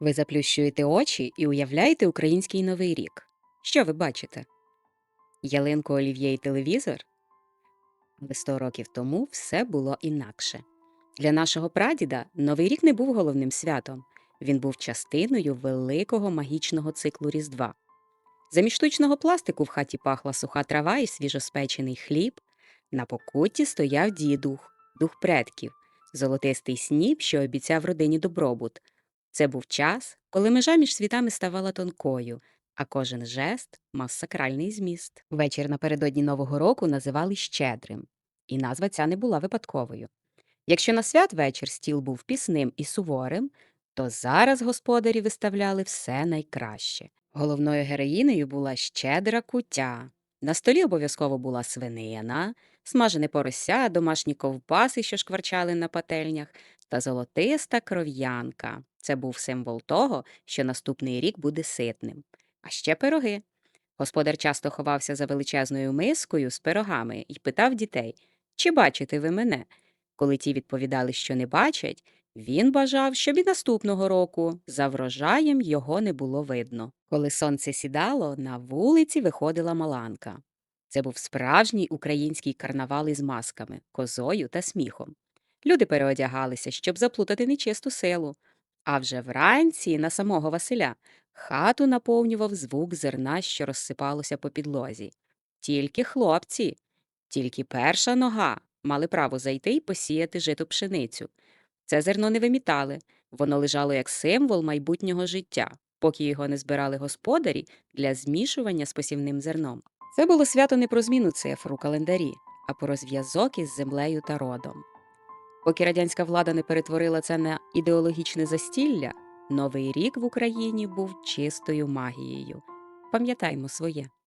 Ви заплющуєте очі і уявляєте український новий рік. Що ви бачите? Ялинку олів'є і телевізор? Але 100 років тому все було інакше. Для нашого прадіда Новий рік не був головним святом. Він був частиною великого магічного циклу Різдва. Замість штучного пластику в хаті пахла суха трава і свіжоспечений хліб. На покутті стояв дідух, дух предків, золотистий сніп, що обіцяв родині добробут. Це був час, коли межа між світами ставала тонкою, а кожен жест мав сакральний зміст. Вечір напередодні Нового року називали щедрим, і назва ця не була випадковою. Якщо на святвечір стіл був пісним і суворим, то зараз господарі виставляли все найкраще. Головною героїнею була щедра куття. На столі обов'язково була свинина, смажене порося, домашні ковбаси, що шкварчали на пательнях, та золотиста кров'янка. Це був символ того, що наступний рік буде ситним. А ще пироги. Господар часто ховався за величезною мискою з пирогами і питав дітей, чи бачите ви мене? Коли ті відповідали, що не бачать, він бажав, щоб і наступного року за врожаєм його не було видно. Коли сонце сідало, на вулиці виходила маланка. Це був справжній український карнавал із масками, козою та сміхом. Люди переодягалися, щоб заплутати нечисту силу. А вже вранці на самого Василя хату наповнював звук зерна, що розсипалося по підлозі. Тільки хлопці, тільки перша нога мали право зайти і посіяти жито пшеницю. Це зерно не вимітали, воно лежало як символ майбутнього життя, поки його не збирали господарі для змішування з посівним зерном. Це було свято не про зміну цифр у календарі, а про зв'язок із землею та родом. Поки радянська влада не перетворила це на ідеологічне застілля, новий рік в Україні був чистою магією. Пам'ятаймо своє.